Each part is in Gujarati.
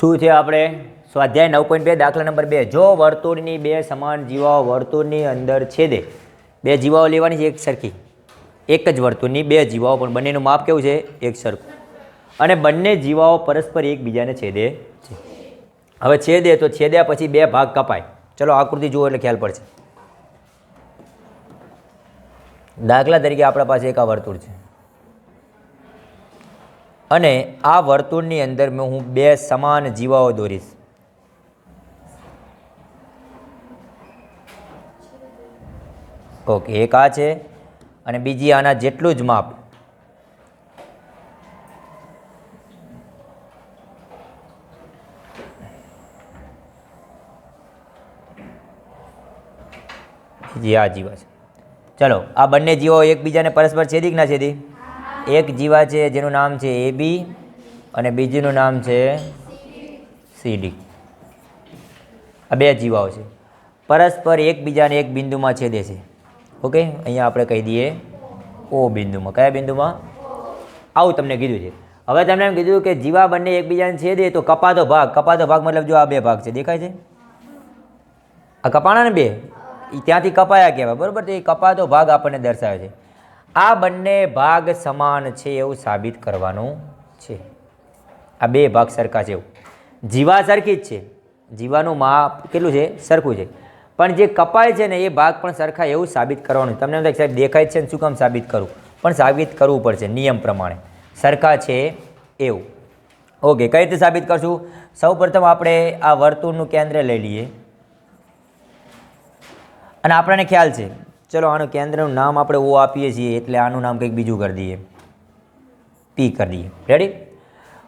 શું છે આપણે? સ્વાધ્યાય નવ પોઈન્ટ બે, દાખલા નંબર બે. જો વર્તુળની બે સમાન જીવાઓ વર્તુળની અંદર છેદે, બે જીવાઓ લેવાની છે એક સરખી. એક જ વર્તુળની બે જીવાઓ, પણ બંનેનું માપ કેવું છે? એક સરખું. અને બંને જીવાઓ પરસ્પર એકબીજાને છેદે છે. હવે છેદે તો છેદ્યા પછી બે ભાગ કપાય. ચલો, આકૃતિ જુઓ એટલે ખ્યાલ પડશે. દાખલા તરીકે આપણા પાસે એક આ વર્તુળ છે. અને આ વર્તુળની અંદર હું બે સમાન જીવાઓ દોરીશ. ઓકે, એક આ છે અને બીજી આના જેટલું જ માપ. જી આ જીવા છે. ચલો, આ બંને જીવો એકબીજાને પરસ્પર છેદી કે ના છેદી? એક જીવા છે, જેનું નામ છે એ બી અને બીજીનું નામ છે સીડી આ બે જીવાઓ છે. પરસ્પર એકબીજાને એક બિંદુમાં છેદે છે. ઓકે? અહીંયા આપણે કહી દઈએ ઓ બિંદુમાં. કયા બિંદુમાં? આવું તમને કીધું છે. હવે તમને એમ કીધું કે જીવા બંને એકબીજાને છેદે તો કપાતો ભાગ. કપાતો ભાગ મતલબ જો આ બે ભાગ છે. દેખાય છે? આ કપાણા ને બે ત્યાંથી કપાયા કહેવાય. બરાબર? તો એ કપાતો ભાગ આપણને દર્શાવે છે. આ બંને ભાગ સમાન છે એવું સાબિત કરવાનું છે. આ બે ભાગ સરખા છે એવું. જીવા સરખી જ છે. જીવાનું માપ કેટલું છે? સરખું છે. પણ જે કપાય છે ને એ ભાગ પણ સરખા એવું સાબિત કરવાનું તમને એમ સાહેબ દેખાય છે ને શું કામ સાબિત કરું? પણ સાબિત કરવું પડશે નિયમ પ્રમાણે. સરખા છે એવું. ઓકે, કઈ રીતે સાબિત કરશું? સૌ પ્રથમ આપણે આ વર્તુળનું કેન્દ્ર લઈ લઈએ. અને આપણને ખ્યાલ છે ચલો, આનું કેન્દ્રનું નામ આપણે ઓ આપીએ છીએ, એટલે આનું નામ કંઈક બીજું કરી દઈએ. પી કરી દઈએ. રેડી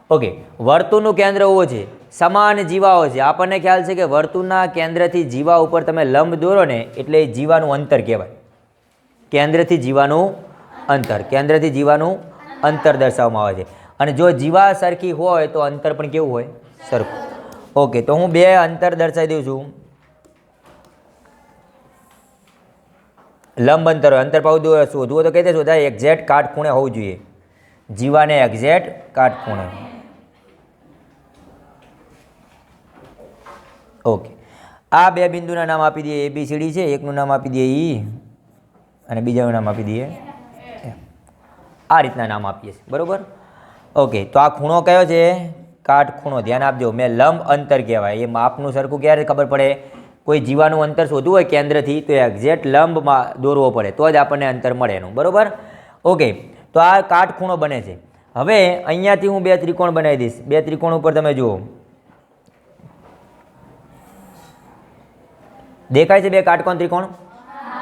ઓકે વર્તુળનું કેન્દ્ર ઓ છે, સમાન જીવાઓ છે. આપણને ખ્યાલ છે કે વર્તુળના કેન્દ્રથી જીવા ઉપર તમે લંબ દોરો ને, એટલે જીવાનું અંતર કહેવાય. કેન્દ્રથી જીવાનું અંતર, કેન્દ્રથી જીવાનું અંતર દર્શાવવામાં આવે છે. અને જો જીવા સરખી હોય તો અંતર પણ કેવું હોય? સરખું. ઓકે તો હું બે અંતર દર્શાવી દઉં છું. લંબ અંતર હોય, અંતર પાવું શોધવું તો કઈ રીતે શોધાય એક્ઝેક્ટ કાટખૂણે હોવું જોઈએ. જીવાને એક્ઝેક્ટ કાટખૂણે ઓકે આ બે બિંદુના નામ આપી દઈએ એ બી સી ડી છે. એકનું નામ આપી દઈએ ઈ અને બીજાનું નામ આપી દઈએ આ રીતના નામ આપીએ છીએ, બરોબર? ઓકે તો આ ખૂણો કયો છે? કાટખૂણો ધ્યાન આપજો. મેં લંબ અંતર કહેવાય. એ માપનું સરખું ક્યારે ખબર પડે? કોઈ જીવાનું અંતર શોધવું હોય કેન્દ્રથી, તો એક્ઝેક્ટ લંબમાં દોરવો પડે. તો જ આપણને અંતર મળે એનું. બરાબર? ઓકે. તો આ કાટખૂણો બને છે. હવે અહીંયાથી હું બે ત્રિકોણ બનાવી દઈશ. બે ત્રિકોણ ઉપર તમે જુઓ. દેખાય છે બે કાટકોણ ત્રિકોણ?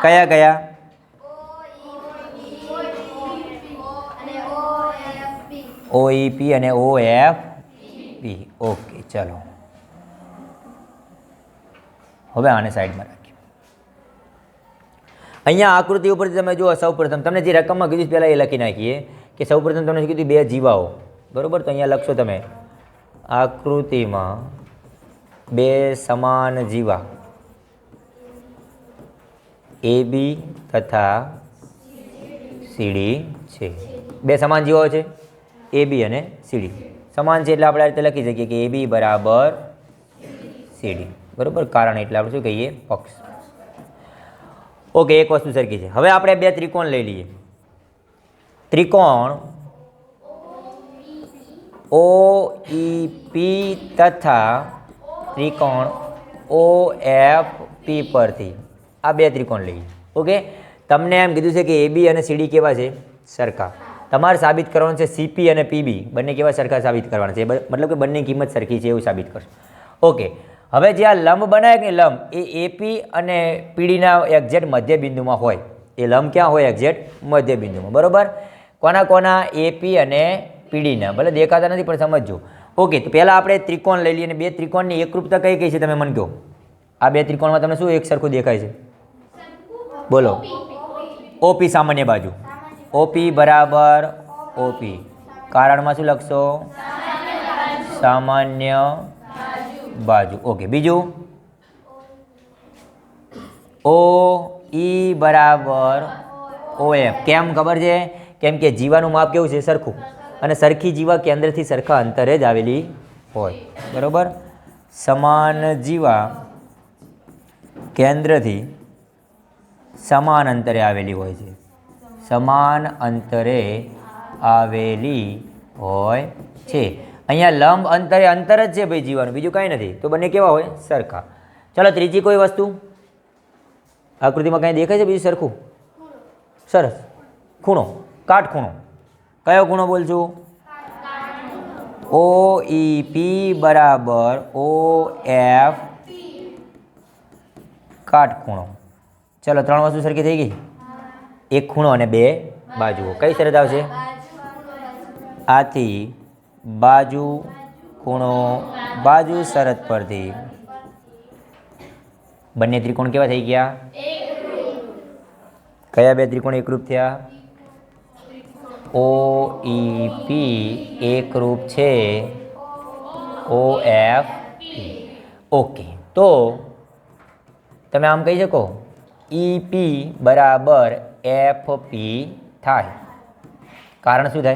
કયા કયા? ઓઈપી અને ઓ એફ પી ઓકે ચલો. હવે આને સાઈડમાં રાખીએ. અહીંયા આકૃતિ ઉપરથી તમે જુઓ, સૌપ્રથમ તમને જે રકમમાં કીધું પહેલાં એ લખી નાખીએ કે સૌપ્રથમ તમને કીધું, બે જીવાઓ. બરાબર? તો અહીંયા લખશો તમે, આકૃતિમાં બે સમાન જીવા. એ, બી તથા સીડી છે. બે સમાન જીવાઓ છે? એ, બી અને સીડી સમાન છે એટલે આપણે આ રીતે લખી શકીએ કે એ, બી બરાબર સીડી બરોબર? કારણ એટલે આપણે શું કહીએ? પક્ષ. ઓકે, એક વસ્તુ સરખી છે. હવે આપણે બે ત્રિકોણ લઈ લઈએ. ત્રિકોણ ઓ ઈ પી તથા ત્રિકોણ ઓ એફ પી પરથી. આ બે ત્રિકોણ લઈએ. ઓકે? તમને એમ કીધું છે કે એ બી અને સીડી કેવા છે? સરખા. તમારે સાબિત કરવાનું છે સીપી અને પીબી બંને કેવા સરખા સાબિત કરવાના છે? મતલબ કે બંને કિંમત સરખી છે એવું સાબિત કરશો. ઓકે. હવે જે આ લંબ બનાવે કે લંબ, એ એપી અને પીડીના એક્ઝેક્ટ મધ્ય બિંદુમાં હોય. એ લંબ ક્યાં હોય એક્ઝેક્ટ મધ્ય બિંદુમાં બરોબર? કોના કોના? એપી અને પીડીના ભલે દેખાતા નથી, પણ સમજજો. ઓકે તો પહેલાં આપણે ત્રિકોણ લઈ લઈએ અને બે ત્રિકોણની એકરૂપતા કઈ કઈ છે તમે મને કહો? આ બે ત્રિકોણમાં તમને શું એક સરખું દેખાય છે? બોલો. ઓપી સામાન્ય બાજુ. ઓપી બરાબર ઓપી કારણમાં શું લખશો? સામાન્ય બાજુ. ઓકે, બીજું? ઓ ઈ બરાબર. ઓ એફ કેમ ખબર છે? કેમ કે જીવાનું માપ કેવું છે? સરખું. અને સરખી જીવા કેન્દ્રથી સરખા અંતરે જ આવેલી હોય. બરાબર? સમાન જીવા કેન્દ્રથી સમાન અંતરે આવેલી હોય છે. સમાન અંતરે આવેલી હોય છે. અહીંયા લંબ અંતરે અંતર જ છે ભાઈ જીવાનું, બીજું કાંઈ નથી. તો બંને કેવા હોય? સરખા. ચલો, ત્રીજી કોઈ વસ્તુ? આકૃતિમાં કાંઈ દેખાય છે બીજું સરખું? સરસ. ખૂણો. કાટખૂણો કયો ખૂણો બોલજો? ઓ ઈ પી બરાબર ઓ એફ કાટખૂણો ચલો, ત્રણ વસ્તુ સરખી થઈ ગઈ? એક ખૂણો અને બે બાજુઓ. કઈ શરત આવશે? આથી બાજુ ખૂણો, બાજુ શરત પરથી. બંને ત્રિકોણ કેવા થઈ ગયા? કયા બે ત્રિકોણ એકરૂપ થયા? ઓ ઈ પી એકરૂપ છે. ઓ એફ ઓકે, તો તમે આમ કહી શકો, ઈ પી બરાબર એફ પી થાય. કારણ શું થાય?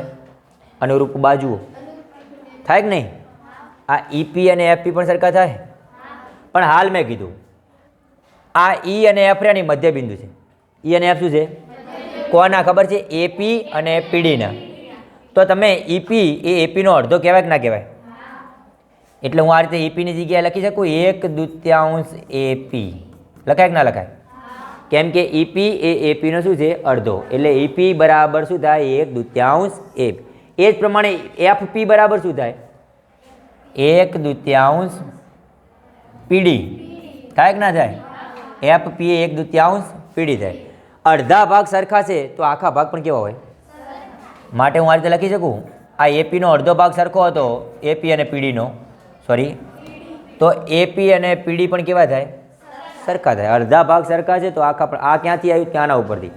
અનુરૂપ બાજુઓ. થાય કે નહીં? આ ઈપી અને એફપી પણ સરખા થાય? પણ હાલ મેં કીધું, આ ઈ અને એફ રેની મધ્યબિંદુ છે. ઈ અને એફ શું છે? કોના ખબર છે? એપી અને પીડીના તો તમે ઈપી એ એપીનો અડધો કહેવાય કે ના કહેવાય? એટલે હું આ રીતે ઈપીની જગ્યાએ લખી શકું, એક દૂત્યાંશ એપી લખાય કે ના લખાય? કેમ કે ઈપી એ એપીનો શું છે? અડધો. એટલે ઈપી બરાબર શું થાય? એક દૂત્યાંશ એપ એ જ પ્રમાણે એફપી બરાબર શું થાય? એક દૂત્યાંશ પીડી. થાય કે ના થાય? એફપી પી એક દૂત્યાંશ પીડી થાય. અડધા ભાગ સરખા છે તો આખા ભાગ પણ કેવા હોય? માટે હું આ રીતે લખી શકું? આ એપીનો અડધો ભાગ સરખો હતો એપી અને પીડીનો સોરી તો એપી અને પીડી પણ કેવા થાય? સરખા થાય. અડધા ભાગ સરખા છે તો આખા આ ક્યાંથી આવ્યું? ત્યાંના ઉપરથી.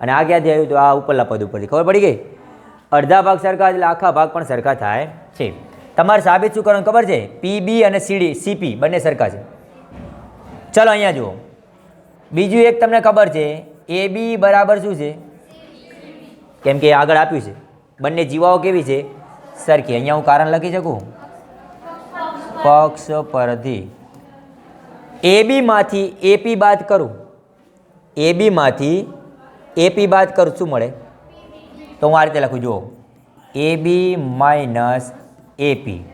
અને આ ક્યાંથી આવ્યું? તો આ ઉપરલા પદ ઉપરથી. ખબર પડી ગઈ? અડધા ભાગ સરખા એટલે આખા ભાગ પણ સરખા થાય છે. તમારે સાબિત શું કરવાનું ખબર છે? પીબી અને સીડી સીપી બંને સરખા છે. ચલો અહીંયા જુઓ. બીજું એક તમને ખબર છે એ બી બરાબર શું છે? કેમ કે આગળ આપ્યું છે. બંને જીવાઓ કેવી છે? સરખી. અહીંયા હું કારણ લખી શકું? પક્ષ પરથી. એ બીમાંથી એપી બાદ કરું. એ બીમાંથી એપી બાદ કરું. શું મળે? તો હું આ રીતે લખું, જુઓ. એ બી માઇનસ એપી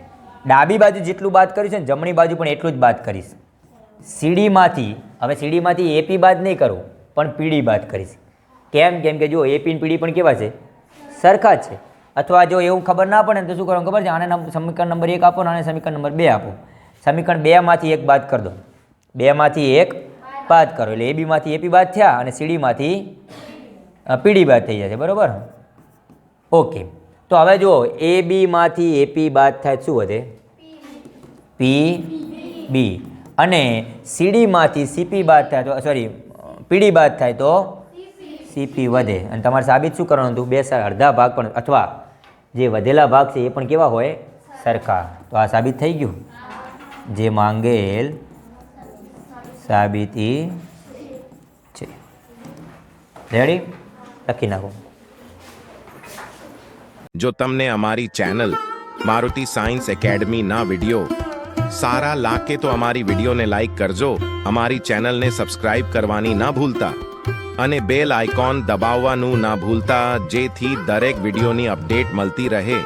ડાબી બાજુ જેટલું બાદ કર્યું છે ને, જમણી બાજુ પણ એટલું જ બાદ કરીશ. સીડીમાંથી હવે સીડીમાંથી એપી બાદ નહીં કરું, પણ પીડી બાદ કરીશ. કેમ? કેમ કે જો એપી ને પીડી પણ કેવા છે? સરખા જ છે. અથવા જો એવું ખબર ના પડે તો શું કરવાનું ખબર છે? આને સમીકરણ નંબર એક આપો ને, આને સમીકરણ નંબર બે આપો. સમીકરણ બેમાંથી એક બાદ કરી દો. બેમાંથી એક બાદ કરો. એટલે એબીમાંથી એપી બાદ થયા અને સીડીમાંથી પીડી બાદ થઈ જશે. બરાબર? ઓકે. તો હવે જુઓ એ બીમાંથી એપી બાદ થાય શું વધે? પી બી અને સીડીમાંથી સીપી બાદ થાય તો સોરી પીડી બાદ થાય તો સીપી વધે. અને તમારે સાબિત શું કરવાનું હતું? બે અડધા ભાગ પણ, અથવા જે વધેલા ભાગ છે એ પણ કેવા હોય? સરખા. તો આ સાબિત થઈ ગયું? જે માંગેલ સાબિતી છે. રેડી લખી નાખો. જો તમને અમારી ચેનલ મારુતિ સાયન્સ એકેડમીના વીડિયો સારા લાગે તો અમારી વિડીયોને લાઈક કરજો, અમારી ચેનલને સબસ્ક્રાઇબ કરવાની ના ભૂલતા અને બેલ આઇકોન દબાવવાનું ના ભૂલતા, જેથી દરેક વિડીયોની અપડેટ મળતી રહે.